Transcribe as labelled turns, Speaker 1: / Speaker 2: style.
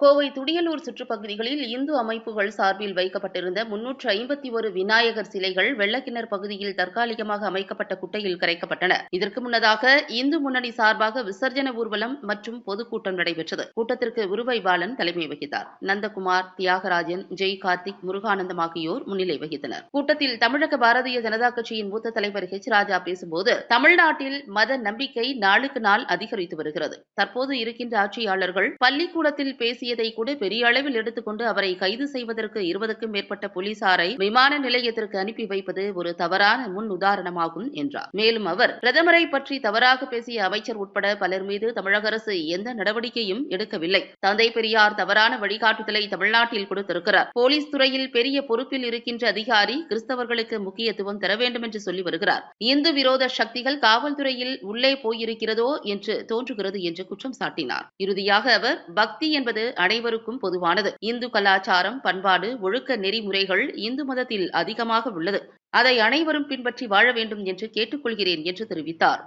Speaker 1: கோவை துடியலூர் சுற்றுப்பகுதிகளில் இந்து அமைப்புகள் சார்பில் வைக்கப்பட்டிருந்த முன்னூற்று ஐம்பத்தி ஒரு விநாயகர் சிலைகள் வெள்ளக்கிணர் பகுதியில் தற்காலிகமாக அமைக்கப்பட்ட குட்டையில் கரைக்கப்பட்டன. இதற்கு முன்னதாக இந்து முன்னணி சார்பாக விசர்ஜன ஊர்வலம் மற்றும் பொதுக்கூட்டம் நடைபெற்றது. கூட்டத்திற்கு உருவை பாலன் தலைமை வகித்தார். நந்தகுமார் தியாகராஜன் ஜெய் கார்த்திக் முருகானந்தம் ஆகியோர் முன்னிலை வகித்தனர். கூட்டத்தில் தமிழக பாரதிய ஜனதா கட்சியின் மூத்த தலைவர் ஹெச் ராஜா பேசும்போது தமிழ்நாட்டில் மத நம்பிக்கை நாளுக்கு நாள் அதிகரித்து வருகிறது. தற்போது இருக்கின்ற ஆட்சியாளர்கள் பள்ளிக்கூடத்தில் பேசி பேசியதை கூட பெரிய அளவில் எடுத்துக்கொண்டு அவரை கைது செய்வதற்கு இருபதுக்கும் மேற்பட்ட போலீசாரை விமான நிலையத்திற்கு அனுப்பி வைப்பது ஒரு தவறான முன் உதாரணமாகும் என்றார். மேலும் அவர் பிரதமரை பற்றி தவறாக பேசிய அமைச்சர் உட்பட பலர் மீது தமிழக அரசு எந்த நடவடிக்கையும் எடுக்கவில்லை. தந்தை பெரியார் தவறான வழிகாட்டுதலை தமிழ்நாட்டில் கொடுத்திருக்கிறார். போலீஸ் துறையில் பெரிய பொறுப்பில் இருக்கின்ற அதிகாரி கிறிஸ்தவர்களுக்கு முக்கியத்துவம் தர வேண்டும் என்று சொல்லி வருகிறார். இந்து விரோத சக்திகள் காவல்துறையில் உள்ளே போயிருக்கிறதோ என்று தோன்றுகிறது என்று குற்றம் சாட்டினார். இறுதியாக அவர் பக்தி என்பது அனைவருக்கும் பொதுவானது. இந்து கலாச்சாரம் பண்பாடு ஒழுக்க நெறிமுறைகள் இந்து மதத்தில் அதிகமாக உள்ளது. அதை அனைவரும் பின்பற்றி வாழ வேண்டும் என்று கேட்டுக்கொள்கிறேன் என்று தெரிவித்தார்.